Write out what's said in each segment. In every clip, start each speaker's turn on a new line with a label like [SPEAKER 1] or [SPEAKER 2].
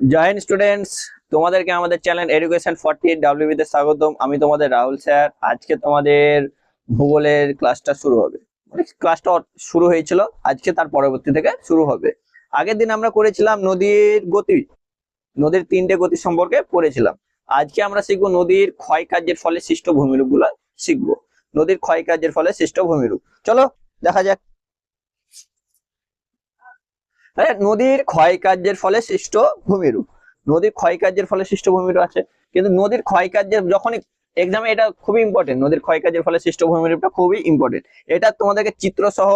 [SPEAKER 1] Join students, তোমাদেরকে আমাদের channel education forty WB তে স্বাগতম। আমি তোমাদের রাহুল স্যার। আজকে তোমাদের ভূগোলের ক্লাসটা শুরু হবে। মানে ক্লাসটা শুরু হয়েছিল, আজকে তার পরবর্তী থেকে শুরু হবে। আগের দিন আমরা করেছিলাম নদীর গতি। নদীর তিনটে গতি সম্পর্কে পড়েছিলাম। আজকে আমরা শিখব নদীর ক্ষয় কার্যের ফলে সৃষ্ট ভূমিরূপগুলো শিখব। নদীর ক্ষয় কার্যের ফলে সৃষ্ট ভূমিরূপ। চলো, দেখা যাক। আরে, নদীর ক্ষয় কার্যের ফলে সৃষ্ট ভূমিরূপ। নদীর ক্ষয় কার্যের ফলে সৃষ্ট ভূমিরূপ আছে। কিন্তু নদীর ক্ষয় কার্যের যখনই এক্সামে এটা খুবই ইম্পর্টেন্ট নদীর ক্ষয় কার্যের ফলে সৃষ্ট ভূমিরূপটা খুবই ইম্পর্টেন্ট এটা তোমাদেরকে চিত্র সহ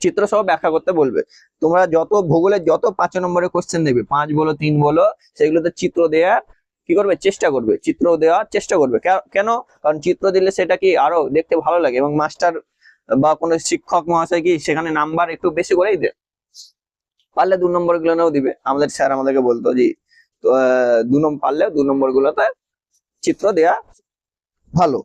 [SPEAKER 1] চিত্র সহ ব্যাখ্যা করতে বলবে। তোমরা যত ভূগোলের যত পাঁচ নম্বরের কোশ্চেন দেখবে, পাঁচ বলো, তিন বলো, সেগুলোতে চিত্র দেওয়ার কি করবে? চেষ্টা করবে। চিত্র দেওয়ার চেষ্টা করবে। কেন? কারণ চিত্র দিলে সেটা কি আরও দেখতে ভালো লাগে এবং মাস্টার বা কোনো শিক্ষক মহাশয় কি সেখানে নাম্বার একটু বেশি করেই দেয়? পারলে দু নম্বরগুলো দিবে। আমাদের স্যার আমাদেরকে বলতো যে দু নম্বর পারলে দু নম্বর গুলোতে চিত্র দেয়া ভালো।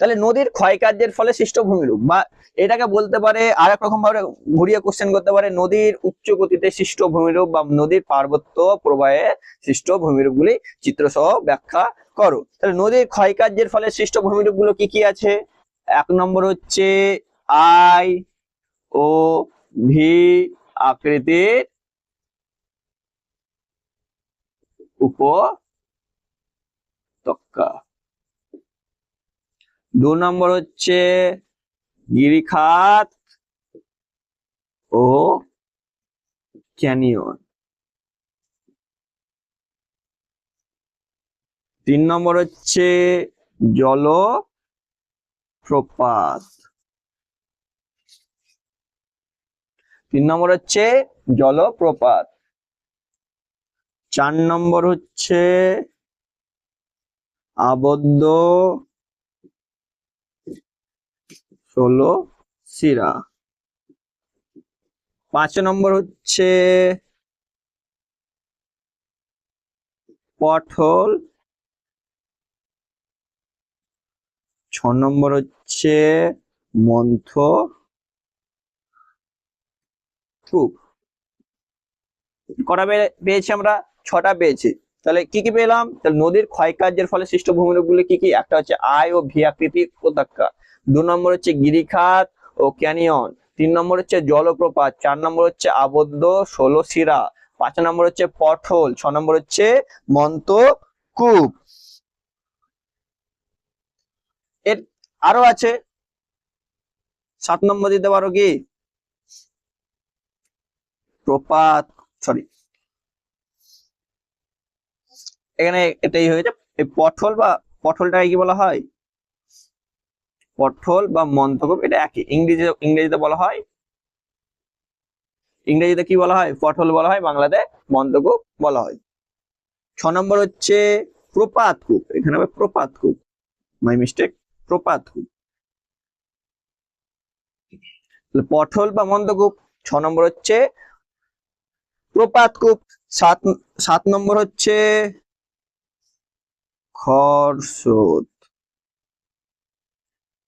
[SPEAKER 1] তাহলে নদীর ক্ষয় কার্যের ফলে সৃষ্ট ভূমিরূপ বা এটাকে বলতে পারে আর এক রকম ভাবে ঘুরিয়ে কোশ্চেন করতে পারে, নদীর উচ্চ গতিতে সৃষ্ট ভূমিরূপ বা নদীর পার্বত্য প্রবাহে সৃষ্ট ভূমিরূপ গুলি চিত্র সহ ব্যাখ্যা করো। তাহলে নদীর ক্ষয় কার্যের ফলে সৃষ্ট ভূমিরূপগুলো কি কি আছে? এক নম্বর হচ্ছে আই ও ভি আকৃতির উপত্যকা। দু নম্বর হচ্ছে গিরিখাত ও ক্যানিয়ন। তিন নম্বর হচ্ছে জল প্রপাত তিন নম্বর হচ্ছে জলপ্রপাত। চার নম্বর হচ্ছে আবদ্ধ ষোলো শিরা। পাঁচ নম্বর হচ্ছে পটল ছ নম্বর হচ্ছে মন্থ কূপ কটা পেয়েছি আমরা? ছটা পেয়েছি। তাহলে কি কি পেলাম? তাহলে নদীর ক্ষয় কার্যের ফলে সৃষ্ট ভূমিরূপ গুলি কি কি? একটা হচ্ছে আয় ও ভি আকৃতির উপত্যকা দু নম্বর হচ্ছে গিরিখাত ও ক্যানিয়ন। তিন নম্বর হচ্ছে জলপ্রপাত। চার নম্বর হচ্ছে আবদ্ধ ষোলো শিরা। পাঁচ নম্বর হচ্ছে পটল। ছ নম্বর হচ্ছে মন্ত কূপ। এর আরও আছে। সাত নম্বর দিতে পারো কি? প্রপাত সরি এখানে এটাই হয়েছে এই পটল বা পটলটাকে কি বলা হয়? পটল বা মন্তকূপ এটা একই। ইংরেজি ইংরেজিতে বলা হয়, ইংরেজিতে কি বলা হয়? পটল বলা হয়, বাংলাতে মন্তকূপ বলা হয়। ছ নম্বর হচ্ছে প্রপাত কূপ এখানে হবে প্রপাত কূপ মাই মিস্টেক প্রপাত কূপ পটল বা মন্দকূপ ছ নম্বর হচ্ছে প্রপাত কূপ সাত সাত নম্বর হচ্ছে খরস্রোত।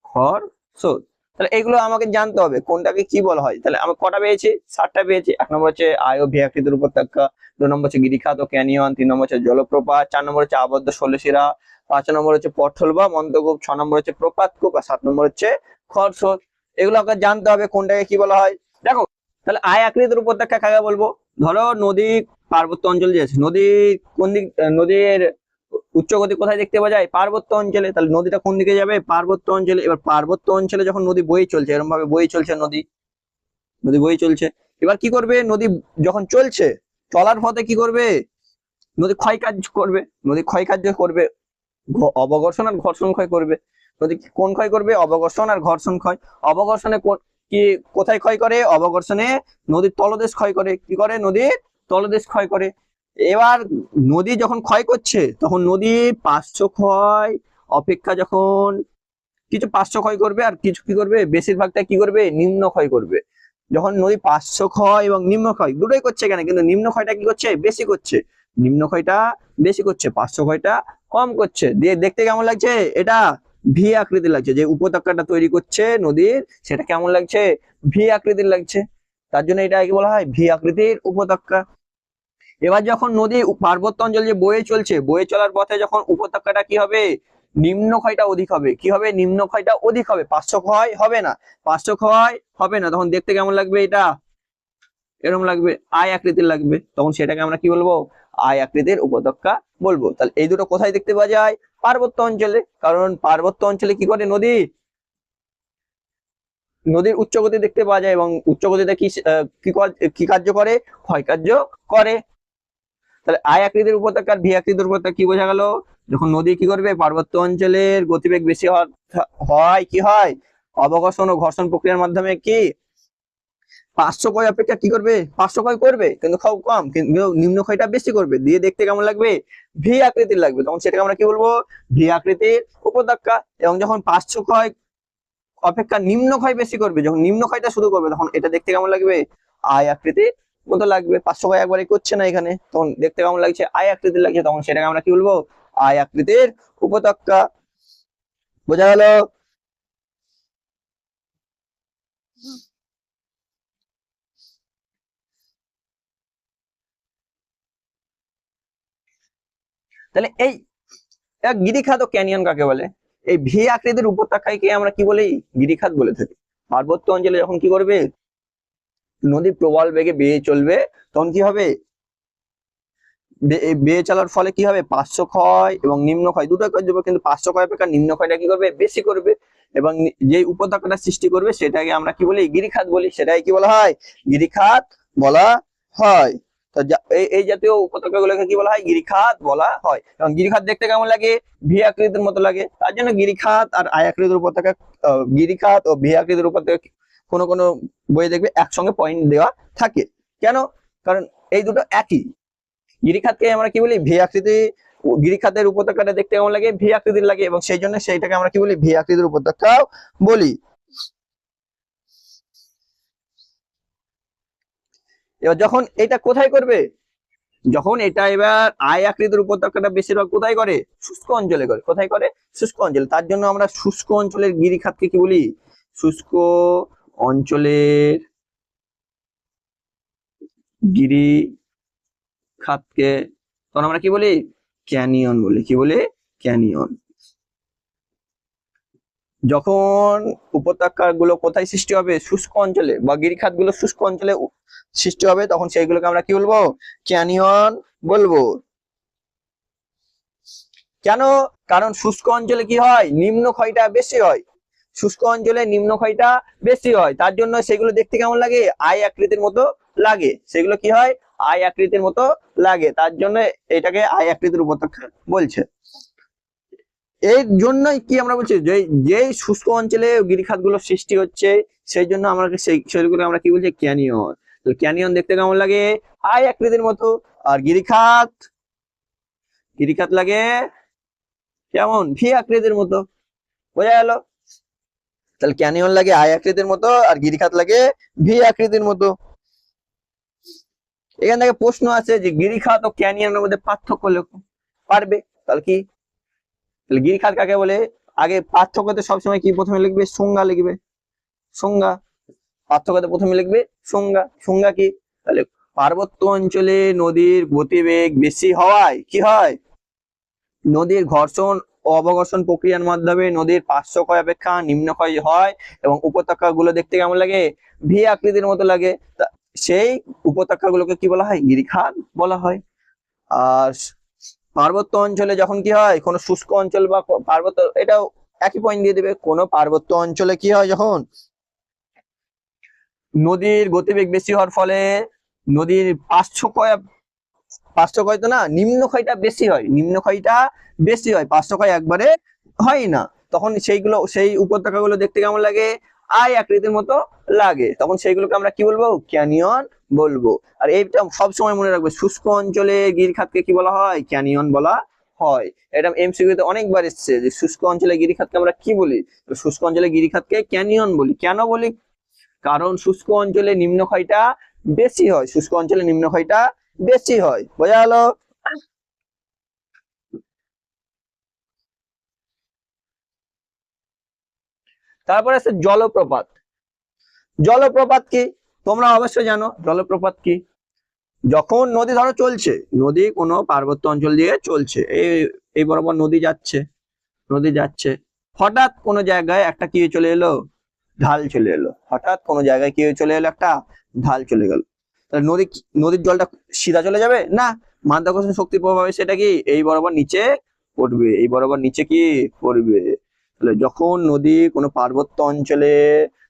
[SPEAKER 1] খরস্রোত। তাহলে এগুলো আমাকে জানতে হবে, কোনটাকে কি বলা হয়? তাহলে আমি কটা পেয়েছি? সাতটা পেয়েছি। এক নম্বর হচ্ছে আয়ো ভিয়াকৃতির উপত্যকা, দু নম্বর হচ্ছে গিরিখাত ও ক্যানিয়ন, তিন নম্বর হচ্ছে জলপ্রপাত, চার নম্বর হচ্ছে আবদ্ধ ষোলশিরা পাঁচ নম্বর হচ্ছে পটল বা মন্দকূপ ছ নম্বর হচ্ছে প্রপাত কূপ আর সাত নম্বর হচ্ছে খরস্রোত এগুলো আমাকে জানতে হবে, কোনটাকে কি বলা হয়। দেখো, তাহলে আয় আকৃতির উপত্যকা কাকে বলব? ধরো নদী পার্বত্য অঞ্চল যে আছে নদী কোন দিক নদীর উচ্চ গতি কোথায় দেখতে পাওয়া যায়? পার্বত্য অঞ্চলে। তাহলে নদীটা কোন দিকে যাবে? পার্বত্য অঞ্চলে। এবার পার্বত্য অঞ্চলে যখন নদী বয়ে চলছে এরকম ভাবে বয়ে চলছে নদী। নদী বয়ে চলছে। এবার কি করবে? নদী যখন চলছে, চলার পথে কি করবে? নদী ক্ষয় কাজ করবে। নদী ক্ষয় কার্য করবে। অবঘর্ষণ আর ঘর্ষণ ক্ষয় করবে। কোন ক্ষয় করবে? অবঘর্ষণ আর ঘর্ষণ ক্ষয় অবঘর্ষণে কি কোথায় ক্ষয় করে? অবঘর্ষণে নদীর তলদেশ ক্ষয় করে। কি করে? নদীর তলদেশ ক্ষয় করে। এবার নদী যখন ক্ষয় করছে, তখন নদী পার্শ্ব ক্ষয়, অপেক্ষা যখন কিছু পার্শ্ব ক্ষয় করবে আর কিছু কি করবে? বেশিরভাগটা কি করবে? নিম্ন ক্ষয় করবে। যখন নদী পার্শ্ব ক্ষয় এবং নিম্ন ক্ষয় দুটোই করছে কেন? কিন্তু নিম্ন ক্ষয়টা কি করছে? বেশি করছে। নিম্ন ক্ষয়টা বেশি করছে। পার্শ্ব ক্ষয়টা কম করছে। দিয়ে দেখতে কেমন লাগছে? এটা ভি আকৃতির লাগছে। যে উপত্যকাটা তৈরি করছে নদীর, সেটা কেমন লাগছে? ভি আকৃতির লাগছে। তার জন্য এটা কি বলা হয়? ভি আকৃতির উপত্যকা। এবার যখন নদী পার্বত্য অঞ্চল যে বয়ে চলছে, বয়ে চলার পথে যখন উপত্যকাটা কি হবে? নিম্ন ক্ষয়টা অধিক হবে। কি হবে? নিম্ন ক্ষয়টা অধিক হবে। পাঁচশো ক্ষয় হবে না। পাঁচশো ক্ষয় হবে না। তখন দেখতে কেমন লাগবে এটা? এরকম লাগবে। আয় আকৃতির লাগবে। তখন সেটাকে আমরা কি বলব? আয় আকৃতির উপত্যকা বলব। তাহলে এই দুটো কোথায় দেখতে পাওয়া যায়? পার্বত্য অঞ্চলে। কারণ পার্বত্য অঞ্চলে কি করে নদী। নদীর উচ্চগতি দেখতে পাওয়া যায় এবং উচ্চগতিতে কি আহ, কি কি কার্য করে? ক্ষয় কার্য করে। তাহলে আয় আকৃতির উপত্যকার ভি আকৃতির উপত্যকা কি বোঝা গেল? যখন নদী কি করবে? পার্বত্য অঞ্চলের গতিবেগ বেশি হয় কি হয়? অবঘর্ষণ ও ঘর্ষণ প্রক্রিয়ার মাধ্যমে কি? পাঁচশো কয় অপেক্ষা কি করবে? পাঁচশো কয় করবে? কিন্তু খুব কম, কিন্তু নিম্ন ক্ষয়টা বেশি করবে। দিয়ে দেখতে কেমন লাগবে? ভি আকৃতির লাগবে। তখন সেটাকে আমরা কি বলব? ভি আকৃতির উপত্যকা। এবং যখন পাঁচশো ক্ষয় অপেক্ষা নিম্ন ক্ষয় বেশি করবে, যখন নিম্ন ক্ষয়টা শুরু করবে, তখন এটা দেখতে কেমন লাগবে? আয় আকৃতির মতো লাগবে। পাঁচশো কয় একবারে করছে না এখানে। তখন দেখতে কেমন লাগছে? আয় আকৃতির লাগছে। তখন সেটাকে আমরা কি বলব? আয় আকৃতির উপত্যকা। বোঝা গেল? তাহলে এই গিরিখাত ও ক্যানিয়ন কাকে বলে? এই ভি আকৃতির উপত্যকাকে আমরা কি বলি? গিরিখাত বলে থাকি। পার্বত্য অঞ্চলে যখন কি করবে? নদী প্রবল বেগে বেয়ে চলবে, তখন কি হবে? বেয়ে চলার ফলে কি হবে? পাঁচশো ক্ষয় এবং নিম্ন ক্ষয়, দুটো কাজ হবে কিন্তু পাঁচশো ক্ষয় অপেক্ষা নিম্ন ক্ষয়টা কি করবে? বেশি করবে এবং যে উপত্যকাটা সৃষ্টি করবে, সেটাকে আমরা কি বলি? গিরিখাত বলি। সেটাই কি বলা হয়? গিরিখাত বলা হয়। এই জাতীয় উপত্যকা গুলোকে কি বলা হয়? গিরিখাত বলা হয়। এবং গিরিখাত দেখতে কেমন লাগে? ভি আকৃতির মতো লাগে। তার জন্য গিরিখাত আর আয় আকৃতির উপত্যকা গিরিখাত ও ভি আকৃতির উপত্যকা কোনো কোনো বইয়ে দেখবে একসঙ্গে পয়েন্ট দেওয়া থাকে। কেন? কারণ এই দুটো একই। গিরিখাতকে আমরা কি বলি? ভি আকৃতি গিরিখাতের উপত্যকাটা দেখতে কেমন লাগে? ভি আকৃতির লাগে এবং সেই জন্য সেইটাকে আমরা কি বলি? ভি আকৃতির উপত্যকাও বলি। এবার যখন এটা কোথায় করবে? যখন এটা এবার আয় আকৃতির উপত্যকাটা বেশিরভাগ কোথায় করে? শুষ্ক অঞ্চলে করে। কোথায় করে? শুষ্ক অঞ্চলে। তার জন্য আমরা শুষ্ক অঞ্চলের গিরিখাতকে কি বলি? শুষ্ক অঞ্চলের গিরি খাতকে তখন আমরা কি বলি? ক্যানিয়ন বলি। কি বলি? ক্যানিয়ন। যখন উপত্যকা গুলো কোথায় সৃষ্টি হবে? শুষ্ক অঞ্চলে বা গিরিখাতগুলো শুষ্ক অঞ্চলে সৃষ্টি হবে, তখন সেইগুলোকে আমরা কি বলব? ক্যানিয়ন বলব। কেন? কারণ শুষ্ক অঞ্চলে কি হয়? নিম্ন ক্ষয়টা বেশি হয়। শুষ্ক অঞ্চলে নিম্ন ক্ষয়টা বেশি হয়। তার জন্য সেগুলো দেখতে কেমন লাগে? আয় আকৃতির মতো লাগে। সেগুলো কি হয়? আয় আকৃতির মতো লাগে। তার জন্য এটাকে আয় আকৃতির উপত্যকা বলছে। এর জন্যই কি আমরা বলছি, যে যেই শুষ্ক অঞ্চলে গিরিখাতগুলো সৃষ্টি হচ্ছে, সেই জন্য আমরা সেই সেগুলো আমরা কি বলছি, ক্যানিয়ন। তো ক্যানিয়ন দেখতে কেমন লাগে? আয় আকৃতির মতো। আর গিরিখাত? গিরিখাত লাগে কেমন? ভি আকৃতির মতো। বোঝা গেল? তাহলে ক্যানিয়ন লাগে আয় আকৃতির মতো, আর গিরিখাত লাগে ভি আকৃতির মতো। এখান থেকে প্রশ্ন আছে যে গিরিখাত ও ক্যানিয়নের মধ্যে পার্থক্য লেখো পারবে? তাহলে কি তাহলে গিরিখাত কাকে বলে? আগে পার্থক্যতে সবসময় কি প্রথমে লিখবে? সংজ্ঞা লিখবে। সংজ্ঞা পার্থক্যতে প্রথমে লিখবে সংজ্ঞা সংজ্ঞা কি? তাহলে পার্বত্য অঞ্চলে নদীর গতিবেগ বেশি হওয়ায় কি হয়? নদীর ঘর্ষণ অবঘর্ষণ প্রক্রিয়ার মাধ্যমে নদীর পার্শ্ব ক্ষয় অপেক্ষা নিম্ন ক্ষয় হয় এবং উপত্যকা গুলো দেখতে কেমন লাগে? ভি আকৃতির মতো লাগে। সেই উপত্যকা গুলোকে কি বলা হয়? গিরিখাত বলা হয়। আর পার্বত্য অঞ্চলে যখন কি হয়, কোনো শুষ্ক অঞ্চল বা পার্বত্য এটাও একই পয়েন্ট দিয়ে দেবে, কোনো পার্বত্য অঞ্চলে কি হয় যখন? নদীর গতিবেগ বেশি হওয়ার ফলে নদীর পাঁচশো ক্ষয় পাঁচশো ক্ষয় তো না নিম্ন ক্ষয়টা বেশি হয় নিম্ন ক্ষয়টা বেশি হয় পাঁচশো ক্ষয় একবারে হয় না। তখন সেইগুলো, সেই উপত্যকাগুলো দেখতে কেমন লাগে? আয় আকৃতির মতো লাগে। তখন সেইগুলোকে আমরা কি বলব? ক্যানিয়ন বলব। আর এইটা সব সময় মনে রাখবে, শুষ্ক অঞ্চলে গিরিখাতকে কি বলা হয়? ক্যানিয়ন বলা হয়। এটা এমসিকিউতে অনেকবার এসছে যে শুষ্ক অঞ্চলে গিরিখাতকে আমরা কি বলি? শুষ্ক অঞ্চলে গিরিখাতকে ক্যানিয়ন বলি। কেন বলি? কারণ শুষ্ক অঞ্চলে নিম্ন ক্ষয়টা বেশি হয়। শুষ্ক অঞ্চলে নিম্ন ক্ষয়টা বেশি হয়। বোঝা গেল? তারপরে আছে জলপ্রপাত। জলপ্রপাত কি? তোমরা অবশ্যই জানো জলপ্রপাত কি? যখন নদী ধরো চলছে, নদী কোনো পার্বত্য অঞ্চল দিয়ে চলছে, এই এই বরাবর নদী যাচ্ছে নদী যাচ্ছে, হঠাৎ কোনো জায়গায় একটা কি চলে এলো? ঢাল চলে এলো। হঠাৎ কোনো জায়গায় কি চলে এলো? একটা ঢাল চলে গেল। তাহলে নদী নদীর জলটা সিধা চলে যাবে? না। মাধ্যাকর্ষণ শক্তির প্রভাবে সেটা কি? এই বরাবর নিচে পড়বে, এই বরাবর নিচে কি পড়বে? তাহলে যখন নদী কোনো পার্বত্য অঞ্চলে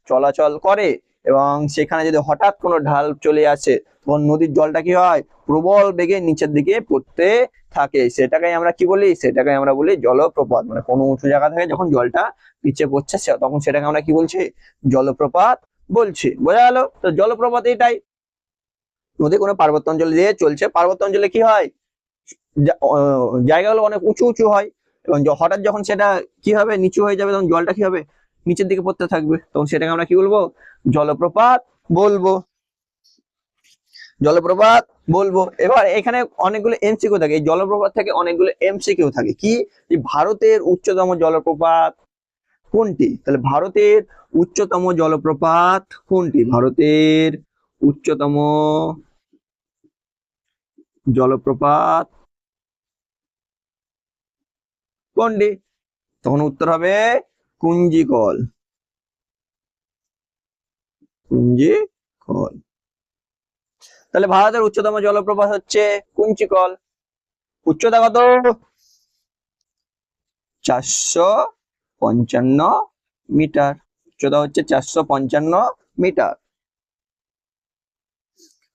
[SPEAKER 1] চলাচল করে এবং সেখানে যদি হঠাৎ কোনো ঢাল চলে আসে, তখন নদীর জলটা কি হয়? প্রবল বেগে নিচের দিকে পড়তে থাকে। সেটাকে আমরা কি বলি? সেটাকে আমরা বলি জলপ্রপাত। মানে কোনো উঁচু জায়গা থেকে যখন জলটা নিচে পড়ছে তখন সেটাকে আমরা কি বলছি? জলপ্রপাত বলছি। বোঝা গেল? তো জলপ্রপাত এটাই নদী কোনো পার্বত্য অঞ্চলে দিয়ে চলছে। পার্বত্য অঞ্চলে কি হয়? জায়গাগুলো অনেক উঁচু উঁচু হয়। এবং হঠাৎ যখন সেটা কি হবে? নিচু হয়ে যাবে, তখন জলটা কি হবে? নিচের দিকে পড়তে থাকবে। তখন সেটাকে আমরা কি বলব? জলপ্রপাত বলব। জলপ্রপাত বলব। এবার এখানে অনেকগুলো এমসিকিউ থাকে। এই জলপ্রপাত থেকে অনেকগুলো এমসিকিউ থাকে। কি? ভারতের উচ্চতম জলপ্রপাত কোনটি? তাহলে ভারতের উচ্চতম জলপ্রপাত কোনটি? ভারতের উচ্চতম জলপ্রপাত কোনটি? তখন উত্তর হবে কুঞ্জিকল। কুঞ্জিকল। তাহলে ভারতের উচ্চতম জলপ্রপাত হচ্ছে কুঞ্চিকল। উচ্চতা কত? চারশো পঞ্চান্ন মিটার। উচ্চতা হচ্ছে চারশো পঞ্চান্ন মিটার।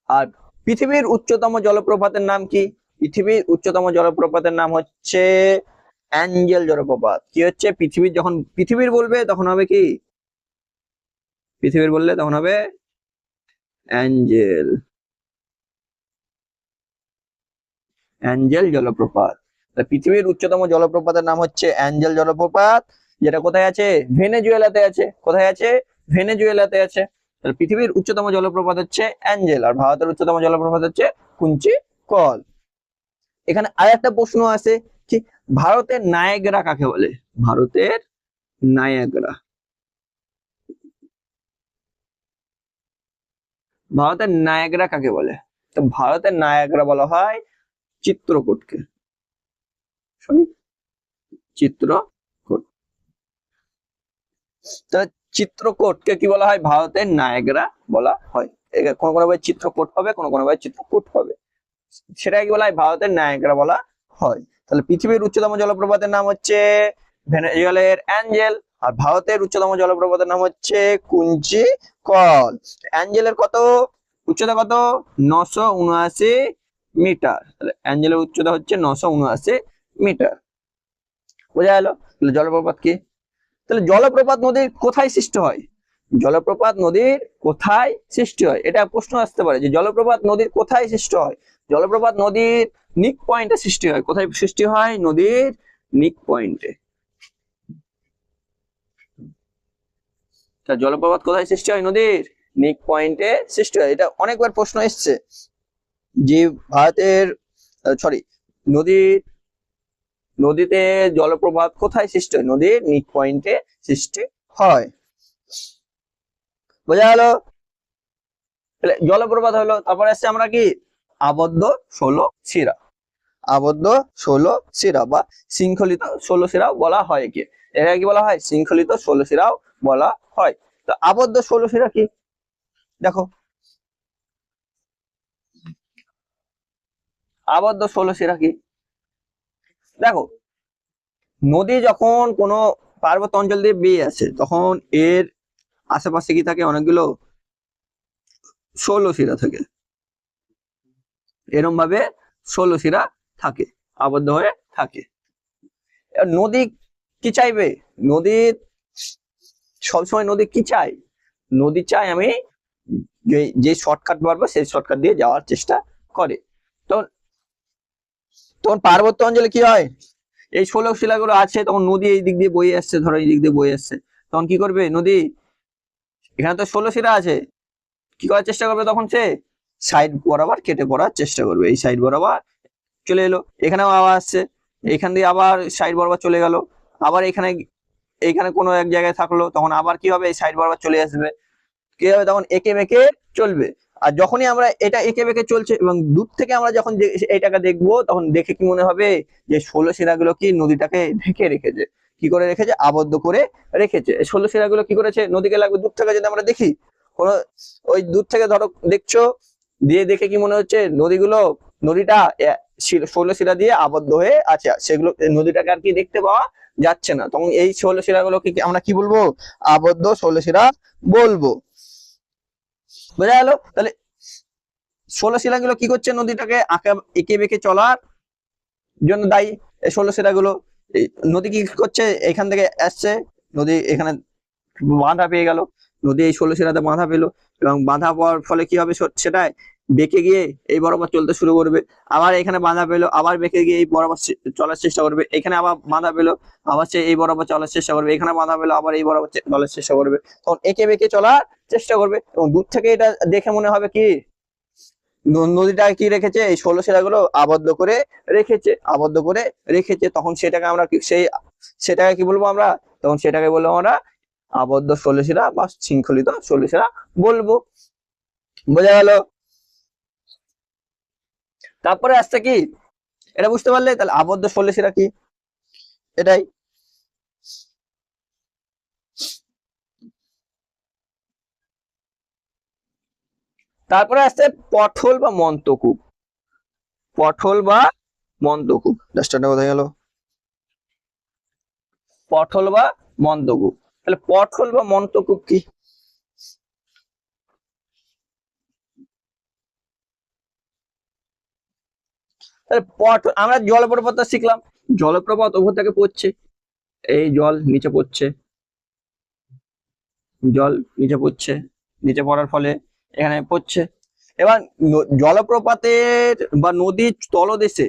[SPEAKER 1] আর পৃথিবীর উচ্চতম জলপ্রপাতের নাম কি? পৃথিবীর উচ্চতম জলপ্রপাতের নাম হচ্ছে অ্যাঞ্জেল জলপ্রপাত কি হচ্ছে? পৃথিবীর যখন পৃথিবীর বলবে, তখন হবে কি? পৃথিবীর বললে তখন হবে অ্যাঞ্জেল। অ্যাঞ্জেল জলপ্রপাত। পৃথিবীর উচ্চতম জলপ্রপাতের নাম হচ্ছে অ্যাঞ্জেল জলপ্রপাত, যেটা কোথায় আছে? ভেনেজুয়েলাতে আছে। কোথায় আছে? ভেনেজুয়েলাতে আছে। তাহলে পৃথিবীর উচ্চতম জলপ্রপাত হচ্ছে অ্যাঞ্জেল, আর ভারতের উচ্চতম জলপ্রপাত হচ্ছে কুঞ্চি কল এখানে আর একটা প্রশ্ন আছে ভারতের নায়াগ্রা কাকে বলে? ভারতের নায়াগ্রা। ভারতের নায়াগ্রা কাকে বলে? তো ভারতের নায়াগ্রা বলা হয় চিত্রকূটকে। চিত্রকূট। তাহলে চিত্রকূটকে কি বলা হয়? ভারতের নায়াগ্রা বলা হয়। কোনো কোনো ভাবে চিত্রকূট হবে, কোনো কোনো ভাবে চিত্রকূট হবে। সেটাকে কি বলা হয়? ভারতের নায়াগ্রা বলা হয়। তাহলে পৃথিবীর উচ্চতম জলপ্রপাতের নাম হচ্ছে ভেনেজুয়েলের অ্যাঞ্জেল আর ভারতের উচ্চতম জলপ্রপাতের নাম হচ্ছে কুঞ্চি কল। অ্যাঞ্জেলের কত? উচ্চতা কত? নশো উনআশি মিটার। তাহলে অ্যাঞ্জেলের উচ্চতা হচ্ছে নশো উনআশি মিটার। বোঝা গেল? তাহলে জলপ্রপাত কি? তাহলে জলপ্রপাত নদীর কোথায় সৃষ্টি হয়? জলপ্রপাত নদীর কোথায় সৃষ্টি হয়? এটা প্রশ্ন আসতে পারে যে জলপ্রপাত নদীর কোথায় সৃষ্টি হয়? জলপ্রপাত নদীর নিক পয়েন্টে সৃষ্টি হয়। কোথায় সৃষ্টি হয়? নদীর নিক পয়েন্টে। জলপ্রপাত কোথায় সৃষ্টি হয়? নদীর নিক পয়েন্টে সৃষ্টি হয়। এটা অনেকবার প্রশ্ন এসছে। যে ভারতের সরি নদীর, নদীতে জলপ্রপাত কোথায় সৃষ্টি হয়? নদীর নিক পয়েন্টে সৃষ্টি হয়। বোঝা গেল? জলপ্রপাত হলো, তারপরে আসছে আমরা কি? আবদ্ধ ষোলো শিরা। আবদ্ধ ষোলো শিরা বা শৃঙ্খলিত ষোলো শিরাও বলা হয় একে। এটা কি বলা হয়? শৃঙ্খলিত ষোলো শিরাও বলা হয়। তো আবদ্ধ ষোলো শিরা কি? দেখো। আবদ্ধ ষোলো শিরা কি? দেখো, নদী যখন কোনো পার্বত্য অঞ্চল দিয়ে বেয়ে আছে তখন এর আশেপাশে কি থাকে? অনেকগুলো ষোলো শিরা থাকে। এরম ভাবে ষোলো শিরা থাকে, আবদ্ধ হয়ে থাকে। নদী কি চাইবে? নদী সবসময় নদী কি চাই নদী চাই আমি যে যে শর্টকাট পারব সেই শর্টকাট দিয়ে যাওয়ার চেষ্টা করে। তখন তখন পার্বত্য অঞ্চলে কি হয়? এই ষোলো শিলাগুলো আছে, তখন নদী এই দিক দিয়ে বয়ে আসছে, ধরো এই দিক দিয়ে বয়ে আসছে। তখন কি করবে? নদী, এখানে তো ষোলো শিলা আছে। কি করার চেষ্টা করবে তখন সে? সাইড বরাবর কেটে পড়ার চেষ্টা করবে। এই সাইড বরাবর চলে এলো। এখানেও আবার আসছে। এখান দিয়ে আবার সাইড বরাবর চলে গেল। আবার এখানে এইখানে কোনো এক জায়গায় থাকল। তখন আবার কি হবে? এই সাইড বরাবর চলে আসবে। কি হবে? তখন একে বেঁকে চলবে। আর যখনই আমরা এটা এঁকে বেঁকে চলছে এবং দূর থেকে আমরা যখন এইটাকে দেখব, তখন দেখে কি মনে হবে? যে ষোলো শিরাগুলো কি নদীটাকে ঢেকে রেখেছে। কি করে রেখেছে? আবদ্ধ করে রেখেছে। ষোলো শিরাগুলো কি করেছে? নদীকে লাগবে দূর থেকে যদি আমরা দেখি, কোনো ওই দূর থেকে ধরো দেখছ, দিয়ে দেখে কি মনে হচ্ছে? নদীগুলো নদীটা, এ- শিল- ষোলো শিরা দিয়ে আবদ্ধ হয়ে আছে। সেগুলো নদীটাকে আর কি দেখতে পাওয়া যাচ্ছে না। তখন এই ষোলো শিরাগুলোকে আমরা কি বলব? আবদ্ধ ষোলো শিরা বলব। বোঝা গেল? তাহলে ষোলো শিলাগুলো কি করছে নদীটাকে? আঁকা, এঁকে বেঁকে চলার জন্য দায়ী এই ষোলো শিলাগুলো এই নদী কি করছে? এখান থেকে আসছে। নদী এখানে বাঁধা পেয়ে গেল। নদী এই ষোলো শিলাতে বাঁধা পেল এবং বাঁধা পাওয়ার ফলে কি হবে সেটাই বেঁকে গিয়ে এই বরাবর চলতে শুরু করবে। আবার এখানে বাঁধা পেল, আবার বেঁকে গিয়ে এই বরাবর চলার চেষ্টা করবে। এখানে আবার বাঁধা পেল, আবার সে এই বরাবর চলার চেষ্টা করবে। এখানে বাঁধা পেল, আবার এই বরাবর চলার চেষ্টা করবে। তখন একে বেঁকে চলার চেষ্টা করবে। এবং দূর থেকে এটা দেখে মনে হবে কি? নদীটা কি রেখেছে? এই ষোলো শিলাগুলো আবদ্ধ করে রেখেছে, আবদ্ধ করে রেখেছে। তখন সেটাকে আমরা সেই সেটাকে কি বলব আমরা? তখন সেটাকে বলব আমরা আবদ্ধ ষোলো শিলা বা শৃঙ্খলিত ষোলো শিলা বলব। বোঝা গেল? তারপরে আসছে কি? এটা বুঝতে পারলে তাহলে আবদ্ধ শিলা কি? এটাই। তারপরে আসছে পঠল বা মন্তকূপ। পঠল বা মন্তকূপ। ডাস্টারটা কোথায় গেল? পঠল বা মন্তকূপ। তাহলে পঠল বা মন্তকূপ কি? পট, আমরা জলপ্রপাত শিখলাম। জলপ্রপাত ওপর থেকে পড়ছে। এই জল নিচে পড়ছে। জল নিচে পড়ছে। নিচে পড়ার ফলে এখানে পড়ছে। এবার জলপ্রপাতের বা নদীর তলদেশে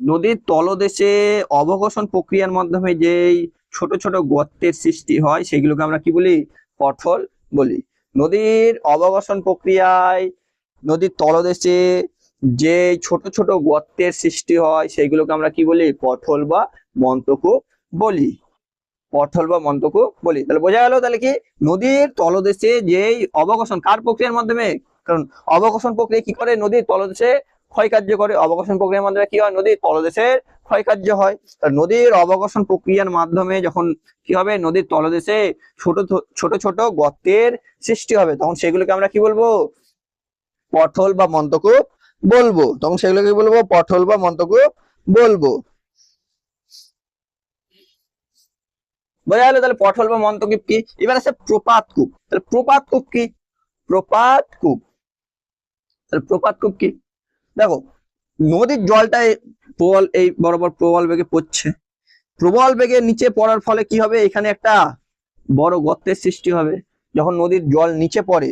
[SPEAKER 1] নদীর তলদেশে অবকর্ষণ প্রক্রিয়ার মাধ্যমে যেই ছোট ছোট গর্তের সৃষ্টি হয়, সেগুলোকে আমরা কি বলি? পটল বলি। নদীর অবকর্ষণ প্রক্রিয়ায় নদীর তলদেশে যে ছোট ছোট গর্তের সৃষ্টি হয়, সেগুলোকে আমরা কি বলি? পটল বা মন্তকূপ বলি। পটল বা মন্তকূপ বলি। তাহলে বোঝা গেল তাহলে কি? নদীর তলদেশে যেই অবকর্ষণ কার প্রক্রিয়ার মাধ্যমে? কারণ অবকর্ষণ প্রক্রিয়া কি করে? নদীর তলদেশে ক্ষয়কার্য করে। অবকর্ষণ প্রক্রিয়ার মাধ্যমে কি হয়? নদীর তলদেশের ক্ষয়কার্য হয়। নদীর অবকর্ষণ প্রক্রিয়ার মাধ্যমে যখন কি হবে? নদীর তলদেশে ছোট ছোট ছোট গর্তের সৃষ্টি হবে। তখন সেগুলোকে আমরা কি বলব? পটল বা মন্তকূপ বলব। তখন সেগুলোকে বলব পটল বা মন্তকূপ বলব। বোঝা গেল তাহলে পটল বা মন্তকূপ কি? এবার আছে প্রপাত কূপ। তাহলে প্রপাত কূপ কি? প্রপাত কূপ। তাহলে প্রপাত কূপ কি? দেখো, নদীর জলটা প্রবল, এই বরাবর প্রবল বেগে পড়ছে। প্রবল বেগে নিচে পড়ার ফলে কি হবে? এখানে একটা বড় গর্তের সৃষ্টি হবে। যখন নদীর জল নিচে পড়ে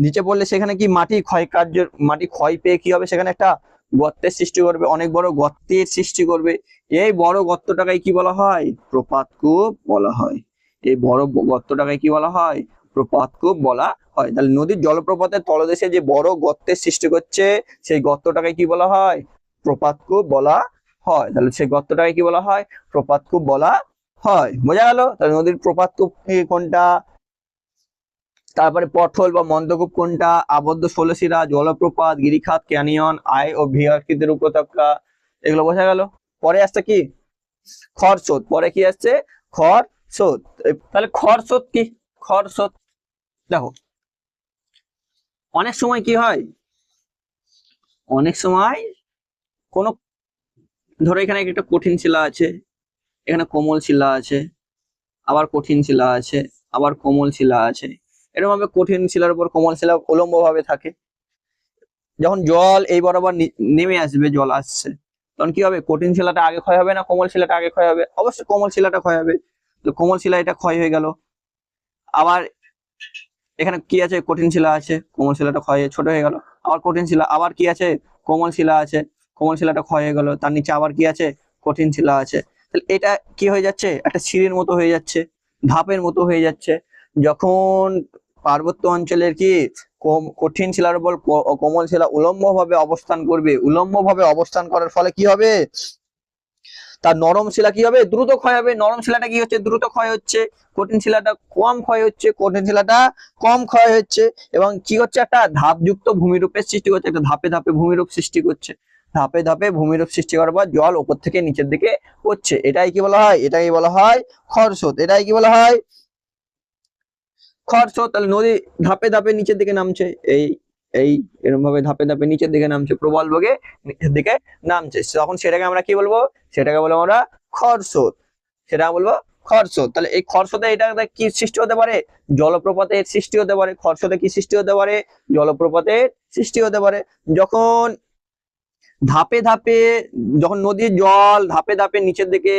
[SPEAKER 1] নিচে পড়লে সেখানে কি মাটি ক্ষয় কার্য মাটি ক্ষয় পেয়ে কি হবে? সেখানে একটা গর্তের সৃষ্টি করবে, অনেক বড় গর্তের সৃষ্টি করবে। এই বড় গর্তটাকে কি বলা হয়? প্রপাতকূপ বলা হয়। এই বড় গর্তটাকে কি বলা হয়? প্রপাতকূপ বলা হয়। তাহলে নদীর জলপ্রপাতের তলদেশে যে বড় গর্তের সৃষ্টি করছে, সেই গর্তটাকে কি বলা হয়? প্রপাতকূপ বলা হয়। তাহলে সেই গর্তটাকে কি বলা হয়? প্রপাতকূপ বলা হয়। বোঝা গেল? তাহলে নদীর প্রপাতকূপ কোনটা? তারপরে পটল বা মন্দকূপ কোনটা? আবদ্ধ ষোলশিরা জলপ্রপাত, গিরিখাত, ক্যানিয়ন আয় ও ভিআকৃতির উপত্যকা এগুলো বোঝা গেল। পরে আসছে কি? খরস্রোত পরে কি আসছে? খরস্রোত তাহলে খরস্রোত কি? খরস্রোত দেখো, অনেক সময় কি হয়? অনেক সময় কোন, ধরো এখানে একটা কঠিন শিলা আছে, এখানে কোমল শিলা আছে, আবার কঠিন শিলা আছে, আবার কোমল শিলা আছে। এরকম ভাবে কঠিন শিলার উপর কোমল শিলা উলম্ব ভাবে থাকে। যখন জল এই বরাবর নেমে আসবে, জল আসছে, তখন কি হবে? কঠিন শিলাটা আগে ক্ষয় হবে না? কোমল শিলাটা আগে ক্ষয় হবে? অবশ্যই কোমল শিলাটা ক্ষয় হবে। তো কোমল শিলা এটা ক্ষয় হয়ে গেল। আবার এখানে কি আছে? কঠিন শিলা আছে, কোমল শিলাটা ক্ষয় ছোট হয়ে গেল। আবার কঠিন শিলা, আবার কি আছে? কোমল শিলা আছে, কোমল শিলাটা ক্ষয় হয়ে গেল। তার নিচে আবার কি আছে? কঠিন শিলা আছে। তাহলে এটা কি হয়ে যাচ্ছে? একটা সিঁড়ির মতো হয়ে যাচ্ছে, ধাপের মতো হয়ে যাচ্ছে। যখন পার্বত্য অঞ্চলের কি কঠিন শিলার উপর কোমল শিলা উলম্ব ভাবে অবস্থান করবে? উলম্ব ভাবে অবস্থান করার ফলে কি হবে? তার নরম শিলা কি হবে? দ্রুত ক্ষয় হবে। নরম শিলাটা কি হচ্ছে? দ্রুত ক্ষয় হচ্ছে। কঠিন শিলাটা কম ক্ষয় হচ্ছে। কঠিন শিলাটা কম ক্ষয় হচ্ছে। এবং কি হচ্ছে? একটা ধাপযুক্ত ভূমিরূপের সৃষ্টি করছে। একটা ধাপে ধাপে ভূমিরূপ সৃষ্টি করছে। ধাপে ধাপে ভূমিরূপ সৃষ্টি করার পর জল উপর থেকে নিচের দিকে পড়ছে। এটাই কি বলা হয়? এটাই বলা হয় খরস্রোত এটাই কি বলা হয়? খরস্রোত তাহলে নদী ধাপে ধাপে নিচের দিকে নামছে। এই এই এরকম ভাবে ধাপে ধাপে নিচের দিকে নামছে, প্রবল বেগে নিচের দিকে নামছে। তখন সেটাকে আমরা কি বলব? সেটাকে বলব আমরা খরস্রোত সেটা বলব খরস্রোত তাহলে এই খরস্রোতে এটা কি সৃষ্টি হতে পারে? জলপ্রপাতের সৃষ্টি হতে পারে। খরস্রোতে কি সৃষ্টি হতে পারে? জলপ্রপাতের সৃষ্টি হতে পারে। যখন ধাপে ধাপে, যখন নদীর জল ধাপে ধাপে নিচের দিকে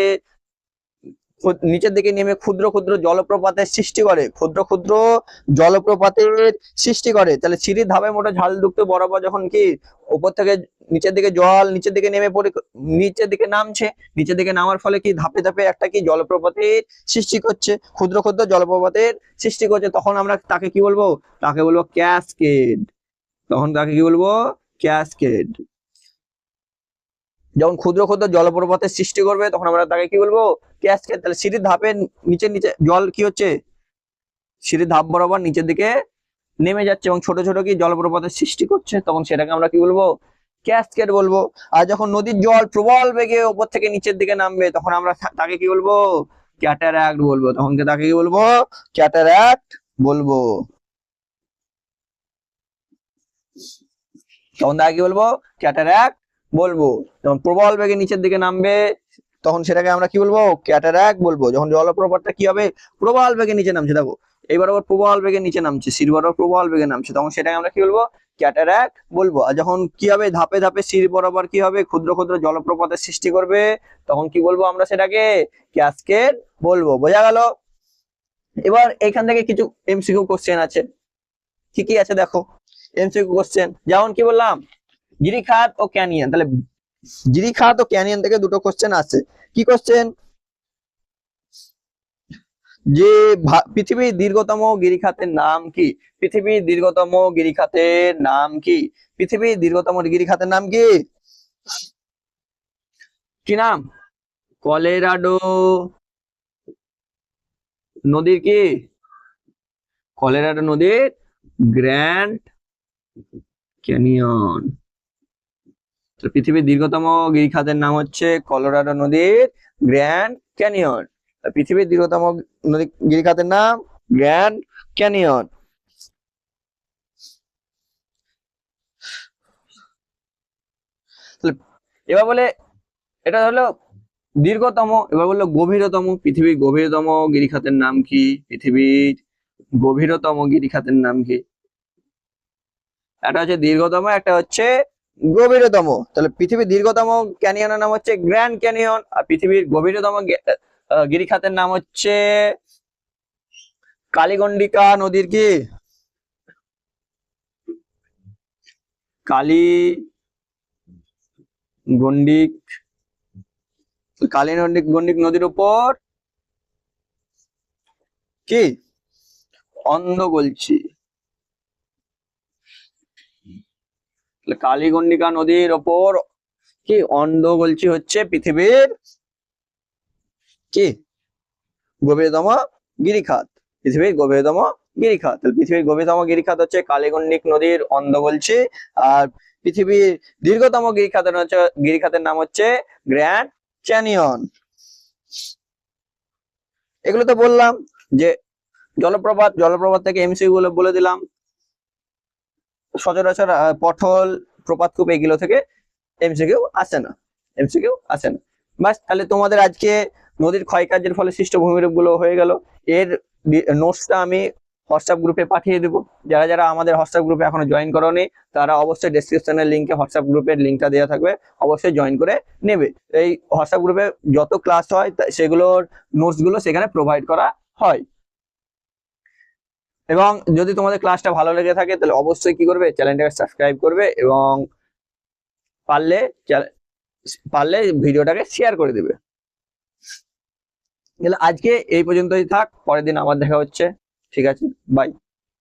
[SPEAKER 1] নিচের দিকে নেমে ক্ষুদ্র ক্ষুদ্র জলপ্রপাতের সৃষ্টি করে। ক্ষুদ্র ক্ষুদ্র জলপ্রপাতের সৃষ্টি করে। তাহলে সিঁড়ির ধাপে মোটা ঝাল ঢুকতে বরাবর যখন কি উপর থেকে নিচের দিকে জল নিচের দিকে নেমে পড়ে নিচের দিকে নামছে। নিচের দিকে নামার ফলে কি ধাপে ধাপে একটা কি জলপ্রপাতের সৃষ্টি করছে। ক্ষুদ্র ক্ষুদ্র জলপ্রপাতের সৃষ্টি করছে। তখন আমরা তাকে কি বলব? তাকে বলব ক্যাসকেড তখন তাকে কি বলব? ক্যাসকেড যখন ক্ষুদ্র ক্ষুদ্র জলপ্রপাতের সৃষ্টি করবে, তখন আমরা তাকে কি বলব? ক্যাসকেড তাহলে সিঁড়ির ধাপের নিচে নিচে জল কি হচ্ছে? সিঁড়ির ধাপ বরাবর নিচের দিকে নেমে যাচ্ছে এবং ছোট ছোট কি জলপ্রপাতের সৃষ্টি করছে, তখন সেটাকে আমরা কি বলব? ক্যাসকেড বলব। আর যখন নদীর জল প্রবল বেগে ওপর থেকে নিচের দিকে নামবে, তখন আমরা তাকে কি বলব? ক্যাটারাক্ট বলব। তখন তাকে কি বলব? ক্যাটারাক্ট বলব। তখন তাকে কি বলব? ক্যাটারাক্ট বলব, যখন প্রবল বেগে নিচের দিকে নামবে, তখন সেটাকে আমরা কি বলব? ক্যাটারাক্ট বলব। যখন জলপ্রপাতটা কি হবে? প্রবল বেগে নিচে নামছে, দেখো। এইবার আবার প্রবল বেগে নিচে নামছে সিঁড়ি বরাবর প্রবল বেগে নামছে, তখন সেটাকে আমরা কি বলব? ক্যাটারাক্ট বলব। আর যখন কি হবে? ধাপে ধাপে সিঁড়ি বরাবর কি হবে? ক্ষুদ্র ক্ষুদ্র জলপ্রপাতের সৃষ্টি করবে, তখন কি বলব আমরা সেটাকে? ক্যাসকেড বলব। বোঝা গেল? এবার এখান থেকে কিছু এমসিকিউ কোশ্চেন আছে। কি কি আছে দেখো? এমসিকিউ কোশ্চেন যেমন কি বললাম? গিরিখাত ও ক্যানিয়ন। তাহলে গিরিখাত ও ক্যানিয়ন থেকে দুটো কোশ্চেন আছে কি কোশ্চেন যে পৃথিবীর দীর্ঘতম গিরিখাতের নাম কি? পৃথিবীর দীর্ঘতম গিরিখাতের নাম কি? পৃথিবীর দীর্ঘতম গিরিখাতের নাম কি? কি নাম? কলেরাডো। নদীর কি? কলেরাডো নদীর গ্র্যান্ড ক্যানিয়ন। তো পৃথিবীর দীর্ঘতম গিরিখাতের নাম হচ্ছে কলোরাডো নদীর গ্র্যান্ড ক্যানিয়ন। পৃথিবীর দীর্ঘতম নদী গিরিখাতের নাম গ্র্যান্ড ক্যানিয়ন। এবার বলে এটা হলো দীর্ঘতম, এবার বলল গভীরতম। পৃথিবীর গভীরতম গিরিখাতের নাম কি? পৃথিবীর গভীরতম গিরিখাতের নাম কি? একটা হচ্ছে দীর্ঘতম, একটা হচ্ছে গভীরতম। তাহলে পৃথিবীর দীর্ঘতম ক্যানিয়নের নাম হচ্ছে গ্র্যান্ড ক্যানিয়ন, আর পৃথিবীর গভীরতম গিরিখাতের নাম হচ্ছে কালীগন্ডিকা নদীর কি? কালী গন্ডিক কালী গন্ডিক নদীর উপর কি? অন্ধ গলছি। কালীগন্ডিকা নদীর ওপর কি অন্ডগোলচি হচ্ছে পৃথিবীর? কি? গভীরতম গিরিখাত। পৃথিবীর গভীরতম গিরিখাত। পৃথিবীর গভীরতম গিরিখাত হচ্ছে কালীগন্ডিক নদীর অন্ধগোলচি। আর পৃথিবীর দীর্ঘতম গিরিখাতের হচ্ছে গিরিখাতের নাম হচ্ছে গ্র্যান্ড চ্যানিয়ন এগুলো তো বললাম যে জলপ্রপাত জলপ্রপাত থেকে এমসি গুলো বলে দিলাম। সচরাচর পটল প্রপাতকূপ এগুলো থেকে এমসিকিউ আসে না। এমসিকিউ আসে না। বাস, তাহলে তোমাদের আজকে নদীর ক্ষয়কার্যের ফলে সৃষ্ট ভূমিরূপগুলো হয়ে গেল। এর নোটসটা আমি হোয়াটসঅ্যাপ গ্রুপে পাঠিয়ে দেবো। যারা যারা আমাদের হোয়াটসঅ্যাপ গ্রুপে এখনও জয়েন করোনি, তারা অবশ্যই ডেসক্রিপশনের লিঙ্কে হোয়াটসঅ্যাপ গ্রুপের লিঙ্কটা দেওয়া থাকবে। অবশ্যই জয়েন করে নেবে। এই হোয়াটসঅ্যাপ গ্রুপে যত ক্লাস হয় সেগুলোর নোটসগুলো সেখানে প্রোভাইড করা হয়। এবং যদি তোমাদের ক্লাসটা ভালো লেগে থাকে, তাহলে অবশ্যই কি করবে? চ্যানেলটাকে সাবস্ক্রাইব করবে এবং পারলে পারলে ভিডিওটাকে শেয়ার করে দেবে। আজকে এই পর্যন্তই থাক, পরের দিন আমার দেখা হচ্ছে। ঠিক আছে বাই